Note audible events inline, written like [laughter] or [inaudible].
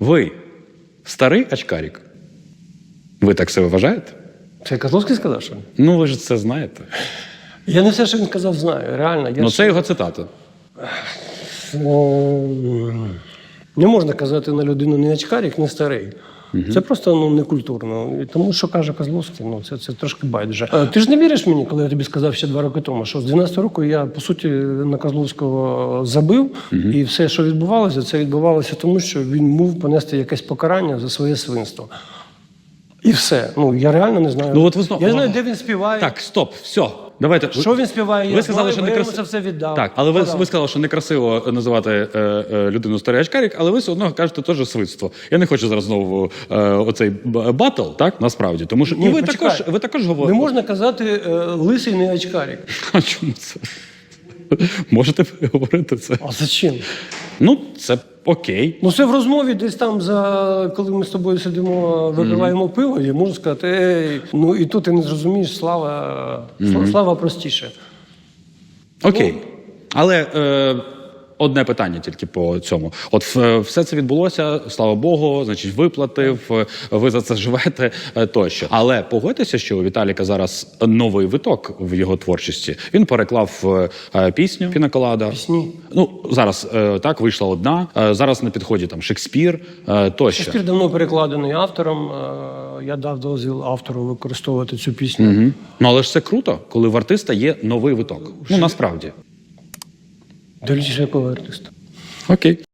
Ви старий очкарік? Ви так себе вважаєте? Це Козловський сказав, що? Ну, ви ж це знаєте. Я не все, що він сказав, знаю. Реально. Я Ну, це його цитата. Ем, Не можна казати на людину не очкарік, не старий. Це просто ну, некультурно. І тому, що каже Козловський, ну це, це трошки байдуже. Е, Ти ж не віриш мені, коли я тобі сказав ще два роки тому, що з 12 року я по суті на Козловського забив, і все, що відбувалося, це відбувалося тому, що він мав понести якесь покарання за своє свинство. І все. Ну я реально не знаю. Ну, от ви знову- Я знаю, де він співає. Так, стоп, все. Давайте. Що він співає? Ви сказали, що не красиво. це все віддав. Так, але ви, ви сказали, що некрасиво називати е, е, людину старий очкарік, але ви все одно кажете теж свинство. Я не хочу зараз знову е, оцей батл, так насправді, тому що Ні, і ви почекай. також ви також Не можна казати е, лисий не очкарік. [laughs] А чому це? Можете говорити це? А зачем? Ну, це окей. Ну, це в розмові десь там, за коли ми з тобою сидимо, випиваємо пиво, і можу сказати, ей, ну і тут ти не зрозумієш, слава, сла- слава простіше. Окей. Але е, одне питання тільки по цьому. От все це відбулося, слава Богу, значить, виплатив, е, ви за це живете е, тощо. Але погодьтеся, що у Віталіка зараз новий виток в його творчості. Він переклав е, пісню Пінаколада. Пісні. Ну зараз так вийшла одна. Зараз на підході там Шекспір тощо. Шекспір давно перекладений автором. Я дав дозвіл автору використовувати цю пісню. Мгм. Ну але ж це круто, коли в артиста є новий виток. Ну насправді. Якого артиста. Окей.